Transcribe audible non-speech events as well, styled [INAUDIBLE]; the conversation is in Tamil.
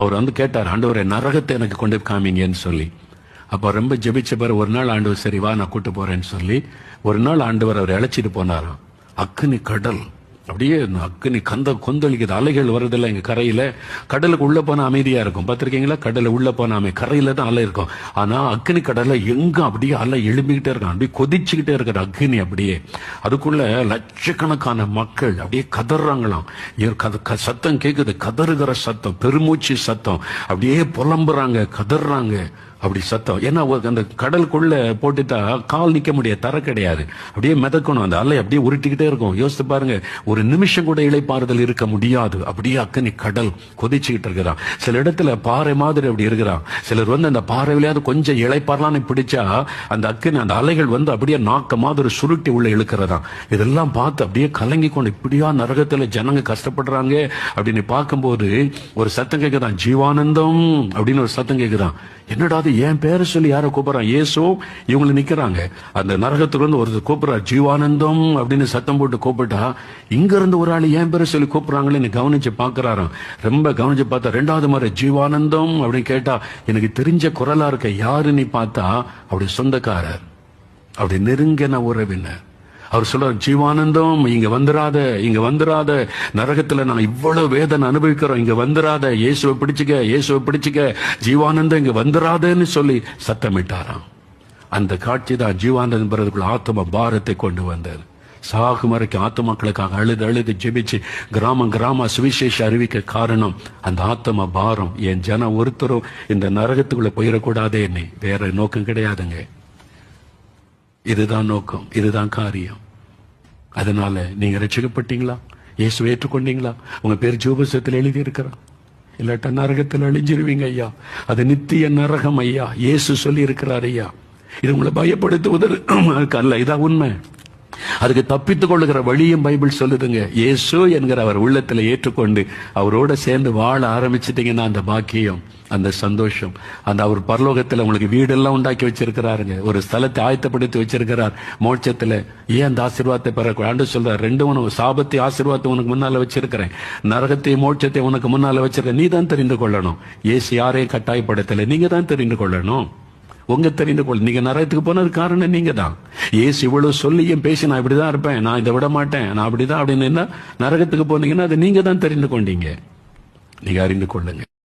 அவர் வந்து கேட்டார் ஆண்டவரே நரகத்தை எனக்கு கொண்டு காமிங்கன்னு சொல்லி. அப்போ ரொம்ப ஜெபிச்ச பிறகு ஒரு நாள் ஆண்டவர் சரி வா நான் கூட்டு போறேன்னு சொல்லி ஒரு நாள் ஆண்டவர் அவர் அழைச்சிட்டு போனாராம். அக்னி கடல். அப்படியே அக்னி கந்த கொந்தளிக்குது. அலைகள் வருதில்ல எங்க கரையில கடலுக்கு உள்ள போனா அமைதியா இருக்கும். பார்த்துருக்கீங்களா? கடலை உள்ள போனால் அமை கரையில தான் அலை இருக்கும். ஆனா அக்னி கடலை எங்க அப்படியே அலை எழும்பிக்கிட்டே இருக்கான். அப்படியே கொதிச்சுக்கிட்டே இருக்கிற அக்னி அப்படியே. அதுக்குள்ள லட்சக்கணக்கான மக்கள் அப்படியே கதறாங்களாம். க- சத்தம் கேக்குது. கதறுகிற சத்தம் பெருமூச்சு சத்தம். அப்படியே புலம்புறாங்க கதறாங்க. அப்படி சத்தம். ஏன்னா அந்த கடலுக்குள்ள போட்டுட்டா கால் நிக்க முடியாது தர கிடையாது. அப்படியே மிதக்கணும். அந்த அலை அப்படியே உருட்டிக்கிட்டே இருக்கும். யோசித்து பாருங்க ஒரு நிமிஷம் கூட இலைப்பாறுதல் இருக்க முடியாது. அப்படியே அக்கனி கடல் கொதிச்சுக்கிட்டு இருக்கிறான் சில இடத்துல பாறை மாதிரி அப்படி இருக்கிறான் சிலர் வந்து அந்த பாறையிலேயாவது கொஞ்சம் இளைப்பாறலான்னு பிடிச்சா அந்த அக்கனி அந்த அலைகள் வந்து அப்படியே நாக்க மாதிரி சுருட்டி உள்ள இழுக்கிறதா. இதெல்லாம் பார்த்து அப்படியே கலங்கி கொண்டு இப்படியா நரகத்துல ஜனங்க கஷ்டப்படுறாங்க அப்படின்னு பார்க்கும்போது ஒரு சத்தம் கேட்குதான் ஜீவானந்தம் அப்படின்னு ஒரு சத்தம் கேட்குதான் என்னடாது என் பேரை சொல்லி யாரை கூப்பிடுறான்? ஏசோ இவங்க நிக்கிறாங்க. அந்த நரகத்துலேருந்து ஒருத்தர் கூப்பிடுறா ஜீவானந்தம் அப்படின்னு சத்தம் போட்டு கூப்பிட்டா இங்க இருந்து ஒரு ஆள் என் பேரை சொல்லி கூப்பிடுறாங்களேன்னு கவனிச்சு பாக்குறாராம் ரொம்ப கவனிச்சு பார்த்தா ரெண்டாவது முறை ஜீவானந்தம் அப்படின்னு கேட்டா எனக்கு தெரிஞ்ச குரலா இருக்க யாருன்னு பார்த்தா அப்படி சொந்தக்காரர். அப்படி நெருங்கின உறவினர். அவர் சொல்ற ஜீவானந்தம் இங்க வந்துராத இங்க வந்துராத நரகத்துல நான் இவ்வளவு வேதனை அனுபவிக்கிறோம் இங்க வந்துராத இயேசுவை பிடிச்சுக்க இயேசுவை பிடிச்சுக்க ஜீவானந்தம் இங்க வந்துராதன்னு சொல்லி சத்தமிட்டாராம். அந்த காட்சி தான் ஜீவானந்தம் பிறகுக்குள்ள ஆத்ம பாரத்தை கொண்டு வந்தது. சாகும் வரைக்கும் ஆத்மாக்களுக்காக அழுது அழுது ஜெபிச்சு கிராமம் கிராம சுவிசேஷ அறிவிக்க காரணம் அந்த ஆத்ம பாரம். என் ஜன ஒருத்தரும் இந்த நரகத்துக்குள்ள போயிடக்கூடாதே என்னை வேற நோக்கம் கிடையாதுங்க. இதுதான் நோக்கம் இதுதான் காரியம். அதனால நீங்க ரட்சிக்கப்பட்டீங்களா? இயேசு ஏற்றுக்கொண்டீங்களா? உங்க பேர் ஜோபசத்தில் எழுதி இருக்கிறா இல்லாட்ட நரகத்தில் அழிஞ்சிருவீங்க ஐயா. அது நித்திய நரகம் ஐயா. இயேசு சொல்லி இருக்கிறார் ஐயா. இது உங்களை பயப்படுத்துவதற்கு [CLEARS THROAT] அல்ல இதான் உண்மை. அதுக்கு தப்பித்துக் கொள்ளுகிற வழியும் பைபிள் சொல்லுதுங்க. இயேசு என்கிற அவர் உள்ளத்துல ஏற்றுக்கொண்டு அவரோட சேர்ந்து வாழ ஆரம்பிச்சிட்டீங்கன்னா அந்த பாக்கியம் அந்த சந்தோஷம். அந்த அவர் பரலோகத்துல உங்களுக்கு வீடெல்லாம் உண்டாக்கி வச்சிருக்கிறாருங்க. ஒரு ஸ்தலத்தை ஆயத்தப்படுத்தி வச்சிருக்கிறார். மோட்சத்துல ஏன் அந்த ஆசீர்வாதத்தை பெற ஆண்டு சொல்றார் ரெண்டு உனக்கு சாபத்தை ஆசீர்வாதத்தை உனக்கு முன்னால வச்சிருக்கிறேன். நரகத்தை மோட்சத்தை உனக்கு முன்னால வச்சிருக்கேன் நீ தான் தெரிந்து கொள்ளணும். ஏசு யாரையும் கட்டாயப்படுத்தல. நீங்க தான் தெரிந்து கொள்ளணும். உங்க தெரிந்து கொள்ள நீங்க நரகத்துக்கு போனது காரணம் நீங்க தான் ஏசு இவ்வளவு சொல்லியும் பேசி நான் இப்படிதான் இருப்பேன் நான் இதை விட மாட்டேன் நான் அப்படிதான் அப்படின்னு என்ன நரகத்துக்கு போனீங்கன்னா அதை நீங்க தான் தெரிந்து கொண்டீங்க. நீங்க அறிந்து கொள்ளுங்க.